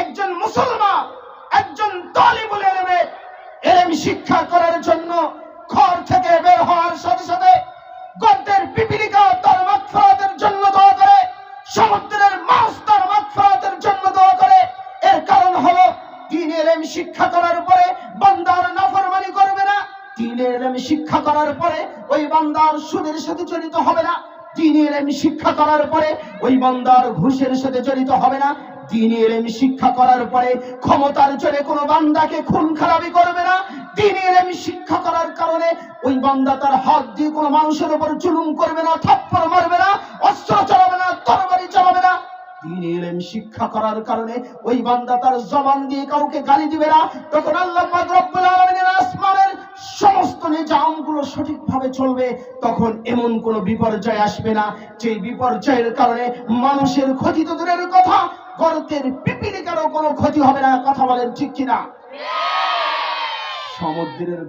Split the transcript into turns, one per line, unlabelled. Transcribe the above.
একজন মুসলমান, একজন তালিবুল এলেমে এলেম শিক্ষা করার জন্য ঘর থেকে বের হওয়ার সাথে সাথে গদ্যের পিপিলিকা তার মাগফিরাতের জন্য দোয়া করে, সমুদ্রের মাছ তার মাগফিরাতের জন্য দোয়া করে। এর কারণ হলো দিন এলেম শিক্ষা করার পরে বান্দার নাফরমানি করবে না। দিন এলেম শিক্ষা করার পরে ওই বান্দার সুদের সাথে জড়িত হবে না। দিন এলেম শিক্ষা করার পরে ওই বান্দার ঘুষের সাথে জড়িত হবে না। দিন এলেম শিক্ষা করার পরে ক্ষমতার জোরে কোনো বান্দাকে খুন খারাপি করবে না। দিন এলেম শিক্ষা করার কারণে ওই বান্দা তার হাত দিয়ে কোনো মানুষের উপর চুলুম করবে না, থাপ্পড় মারবে না, অস্ত্র চালাবে না, তরবারি চালাবে না। দিন এলেম শিক্ষা করার কারণে ওই বান্দা তার জবান দিয়ে কাউকে গালি দিবে না। তখন আল্লাহ রব্বুল সমস্ত সঠিকভাবে চলবে তখন এমন কোনো বিপর্যয় আসবে না। যে বিপর্যয়ের কারণে মানুষের ক্ষতি তো দূরের কথা গর্তের পিপিলিকারও কোনো ক্ষতি হবে না কথা বলেন ঠিক কিনা? সমুদ্রের